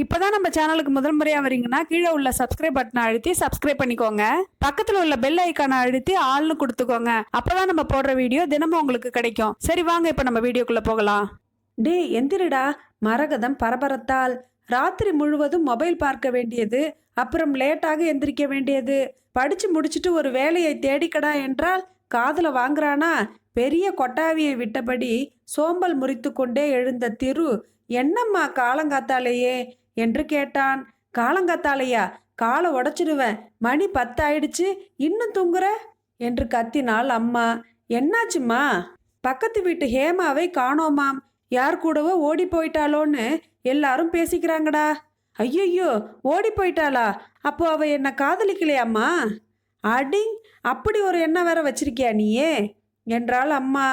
இப்போதான் நம்ம சேனலுக்கு முதல் முறையாக வரீங்கன்னா கீழே உள்ள சப்ஸ்கிரைப் பட்டனை அழுத்தி சப்ஸ்கிரைப் பண்ணிக்கோங்க. பக்கத்தில் உள்ள பெல் ஐக்கானை அழுத்தி ஆள்னு கொடுத்துக்கோங்க. அப்போதான் நம்ம போடுற வீடியோ தினமும் உங்களுக்கு கிடைக்கும். சரி வாங்க இப்போ நம்ம வீடியோக்குள்ளே போகலாம். டே எந்திரிடா. மரகதம் பரபரத்தால். ராத்திரி முழுவதும் மொபைல் பார்க்க வேண்டியது அப்புறம் லேட்டாக எந்திரிக்க வேண்டியது. படிச்சு முடிச்சுட்டு ஒரு வேலையை தேடிக்கடா என்றால் காதில் வாங்குறானா? பெரிய கொட்டாவியை விட்டபடி சோம்பல் முறித்து கொண்டே எழுந்த திரு என்னம்மா காலங்காத்தாலேயே? என்று கேட்டான். காலங்காத்தாலையா? காலை உடச்சிடுவேன். மணி பத்தாயிடுச்சு. இன்னும் தூங்குற? என்று கத்தினாள் அம்மா. என்னாச்சும்மா? பக்கத்து வீட்டு ஹேமாவை காணோமாம். யார் கூடவோ ஓடி போயிட்டாளோன்னு எல்லாரும் பேசிக்கிறாங்கடா. ஐயையோ! ஓடி போயிட்டாளா? அப்போ அவ என்ன காதலிக்கலையாம்மா? அடிங் அப்படி ஒரு எண்ணம் வேற வச்சிருக்கியா நீயே? என்றாள் அம்மா.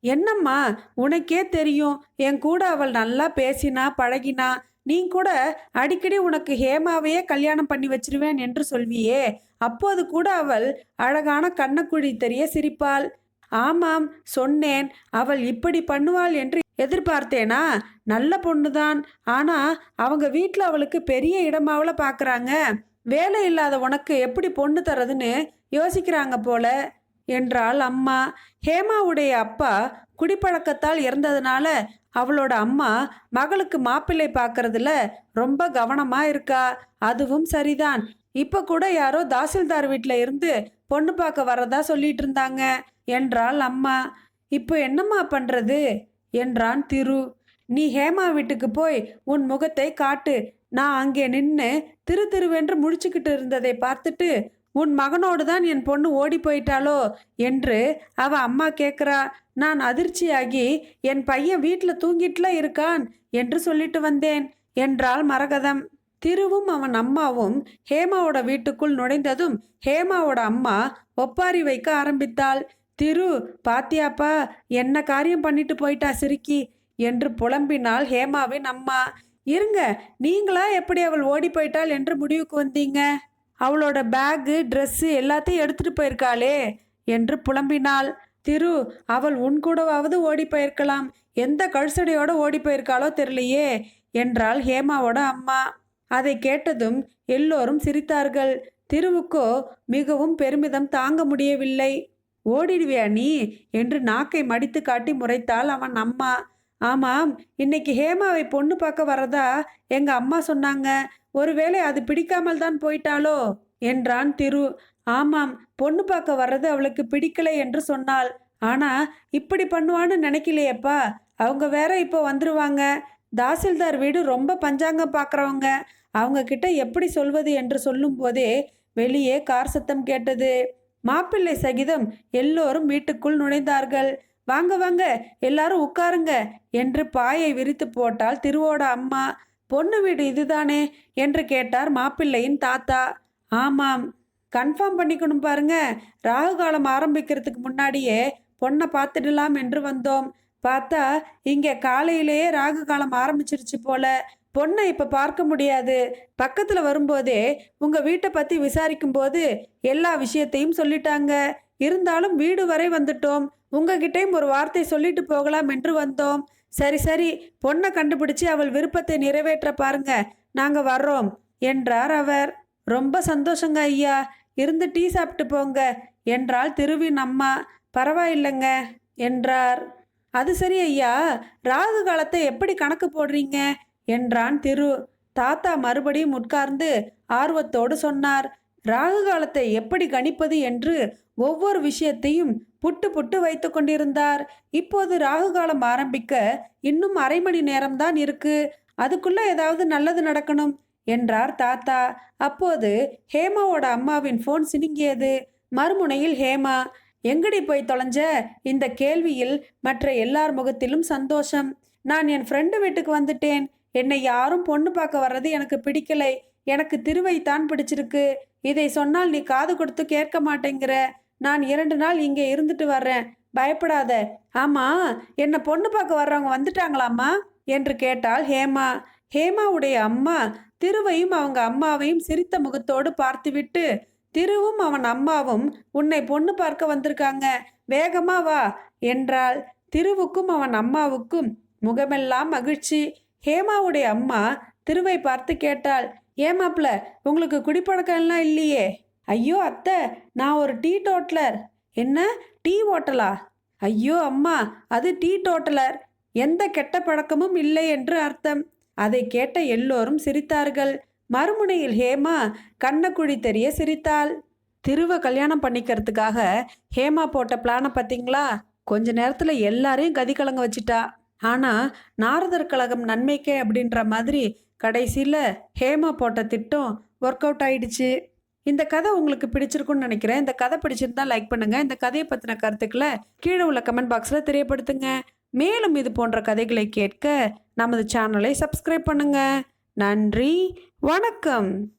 என்னம்மா? உனக்கே தெரியும். என் கூட அவள் நல்லா பேசினா பழகினா நீ கூட அடிக்கடி உனக்கு ஹேமாவையே கல்யாணம் பண்ணி வச்சிருவேன் என்று சொல்வியே. அப்போது கூட அவள் அழகான கண்ணக்குழி தெரிய சிரிப்பாள். ஆமாம் சொன்னேன். அவள் இப்படி பண்ணுவாள் என்று எதிர்பார்த்தேனா? நல்ல பொண்ணுதான். ஆனா அவங்க வீட்டில் அவளுக்கு பெரிய இடமாவில் பார்க்குறாங்க வேலை இல்லாத உனக்கு எப்படி பொண்ணு தரதுன்னு யோசிக்கிறாங்க போல என்றாள் அம்மா. ஹேமாவுடைய அப்பா குடிப்பழக்கத்தால் இறந்ததுனால அவளோட அம்மா மகளுக்கு மாப்பிள்ளை பார்க்கறதுல ரொம்ப கவனமா இருக்கா? அதுவும் சரிதான். இப்ப கூட யாரோ தாசில்தார் வீட்டில் இருந்து பொண்ணு பார்க்க வரதா சொல்லிட்டு இருந்தாங்க. என்றாள் அம்மா. இப்போ என்னம்மா பண்றது? என்றான் திரு. நீ ஹேமா வீட்டுக்கு போய் உன் முகத்தை காட்டு. நான் அங்கே நின்று திரு திருவென்று முழிச்சுக்கிட்டு இருந்ததை பார்த்துட்டு உன் மகனோடு தான் என் பொண்ணு ஓடி போயிட்டாளோ? என்று அவ அம்மா கேட்குறா நான் அதிர்ச்சியாகி என் பையன் வீட்டில் தூங்கிட்டுல இருக்கான் என்று சொல்லிட்டு வந்தேன் என்றாள் மரகதம். திருவும் அவன் அம்மாவும் ஹேமாவோட வீட்டுக்குள் நுழைந்ததும் ஹேமாவோட அம்மா ஒப்பாரி வைக்க ஆரம்பித்தாள். திரு பாத்தியாப்பா என்ன காரியம் பண்ணிட்டு போயிட்டா சிரிக்கி என்று புலம்பினாள் ஹேமாவின் அம்மா. இருங்க நீங்களா எப்படி அவள் ஓடி போயிட்டாள் என்று முடிவுக்கு வந்தீங்க? அவளோட பேகு ட்ரெஸ்ஸு எல்லாத்தையும் எடுத்துகிட்டு போயிருக்காளே என்று புலம்பினாள். திரு அவள் உன் கூடவாவது ஓடி போயிருக்கலாம். எந்த கழுசடையோட ஓடி போயிருக்காளோ தெரியலையே என்றாள் ஹேமாவோட அம்மா. அதை கேட்டதும் எல்லோரும் சிரித்தார்கள். திருவுக்கோ மிகவும் பெருமிதம் தாங்க முடியவில்லை. ஓடிடுவியா நீ? என்று நாக்கை மடித்து காட்டி முறைத்தாள் அவன் அம்மா. ஆமாம் இன்னைக்கு ஹேமாவை பொண்ணு பார்க்க வரதா எங்க அம்மா சொன்னாங்க. ஒருவேளை அது பிடிக்காமல் தான் போயிட்டாளோ? என்றான் திரு. ஆமாம் பொண்ணு பார்க்க வர்றது அவளுக்கு பிடிக்கலை என்று சொன்னாள். ஆனா இப்படி பண்ணுவான்னு நினைக்கலையேப்பா. அவங்க வேற இப்போ வந்துருவாங்க. தாசில்தார் வீடு ரொம்ப பஞ்சாங்கம் பார்க்குறவங்க. அவங்க கிட்ட எப்படி சொல்வது என்று சொல்லும் போதே வெளியே கார் சத்தம் கேட்டது. மாப்பிள்ளை சகிதம் எல்லோரும் வீட்டுக்குள் நுழைந்தார்கள். வாங்க வாங்க எல்லாரும் உட்காருங்க என்று பாயை விரித்து போட்டால் திருவோட அம்மா. பொண்ணு வீடு இதுதானே? என்று கேட்டார் மாப்பிள்ளையின் தாத்தா. ஆமாம் கன்ஃபார்ம் பண்ணிக்கணும் பாருங்க. ராகு காலம் ஆரம்பிக்கிறதுக்கு முன்னாடியே பொண்ணை பார்த்துடலாம் என்று வந்தோம். பார்த்தா இங்கே காலையிலேயே ராகு காலம் ஆரம்பிச்சிருச்சு போல. பொண்ணை இப்போ பார்க்க முடியாது. பக்கத்தில் வரும்போதே உங்கள் வீட்டை பற்றி விசாரிக்கும் போது எல்லா விஷயத்தையும் சொல்லிட்டாங்க. இருந்தாலும் வீடு வரை வந்துட்டோம். உங்ககிட்டயும் ஒரு வார்த்தை சொல்லிட்டு போகலாம் என்று வந்தோம். சரி சரி பொண்ணை கண்டுபிடிச்சு அவள் விருப்பத்தை நிறைவேற்ற பாருங்க. நாங்கள் வர்றோம் என்றார் அவர். ரொம்ப சந்தோஷங்க ஐயா. இருந்து டீ சாப்பிட்டு போங்க. என்றாள் திருவின் அம்மா. பரவாயில்லைங்க என்றார். அது சரி ஐயா. ராகு காலத்தை எப்படி கணக்கு போடுறீங்க? என்றான் திரு. தாத்தா மறுபடியும் உட்கார்ந்து ஆர்வத்தோடு சொன்னார். ராகு காலத்தை எப்படி கணிப்பது என்று ஒவ்வொரு விஷயத்தையும் புட்டு புட்டு வைத்து கொண்டிருந்தார். இப்போது ராகு காலம் ஆரம்பிக்க இன்னும் அரை மணி நேரம்தான் இருக்கு. அதுக்குள்ள ஏதாவது நல்லது நடக்கணும். என்றார் தாத்தா. அப்போது ஹேமாவோட அம்மாவின் ஃபோன் சினுங்கியது. மறுமுனையில் ஹேமா எங்கடி போய் தொலைஞ்ச? இந்த கேள்வியில் மற்ற எல்லார் முகத்திலும் சந்தோஷம். நான் என் ஃப்ரெண்டு வீட்டுக்கு வந்துட்டேன். என்னை யாரும் பொண்ணு பார்க்க வர்றது எனக்கு பிடிக்கலை. எனக்கு திருவைத்தான் பிடிச்சிருக்கு. இதை சொன்னால் நீ காது கொடுத்து கேட்க மாட்டேங்கிற. நான் இரண்டு நாள் இங்கே இருந்துட்டு வர்றேன். பயப்படாத. ஆமா என்னை பொண்ணு பார்க்க வர்றவங்க வந்துட்டாங்களாமா என்று கேட்டாள் ஹேமா. ஹேமாவுடைய அம்மா திருவையும் அவங்க அம்மாவையும் சிரித்த முகத்தோடு பார்த்துவிட்டு திருவும் அவன் அம்மாவும் உன்னை பொண்ணு பார்க்க வந்திருக்காங்க. வேகமா வா என்றாள். திருவுக்கும் அவன் அம்மாவுக்கும் முகமெல்லாம் மகிழ்ச்சி. ஹேமாவுடைய அம்மா திருவை பார்த்து கேட்டாள் ஏமாப்ல உங்களுக்கு குடிப்பழக்கம் எல்லாம் இல்லையே? ஐயோ அத்தை நான் ஒரு டீ டோட்லர் என்ன? டீ ஓட்டலா? ஐயோ அம்மா அது டீ டோட்டலர். எந்த கெட்ட பழக்கமும் இல்லை என்று அர்த்தம். அதை கேட்ட எல்லோரும் சிரித்தார்கள். மறுமுனையில் ஹேமா கண்ணக்குழி தெரிய சிரித்தாள். திருவை கல்யாணம் பண்ணிக்கிறதுக்காக ஹேமா போட்ட பிளானை பார்த்தீங்களா கொஞ்ச நேரத்தில் எல்லாரையும் கதி கலங்க வச்சிட்டா. ஆனால் நாரதர் கழகம் நன்மைக்கே அப்படின்ற மாதிரி கடைசியில் ஹேமா போட்ட திட்டம் ஒர்க் அவுட் ஆயிடுச்சு. இந்த கதை உங்களுக்கு பிடிச்சிருக்குன்னு நினைக்கிறேன். இந்த கதை பிடிச்சிருந்தா லைக் பண்ணுங்கள் இந்த கதையை பற்றின கருத்துக்களை கீழே உள்ள கமெண்ட் பாக்ஸில் தெரியப்படுத்துங்க. மேலும் இது போன்ற கதைகளை கேட்க நமது சேனலை சப்ஸ்கிரைப் பண்ணுங்கள் நன்றி. வணக்கம்.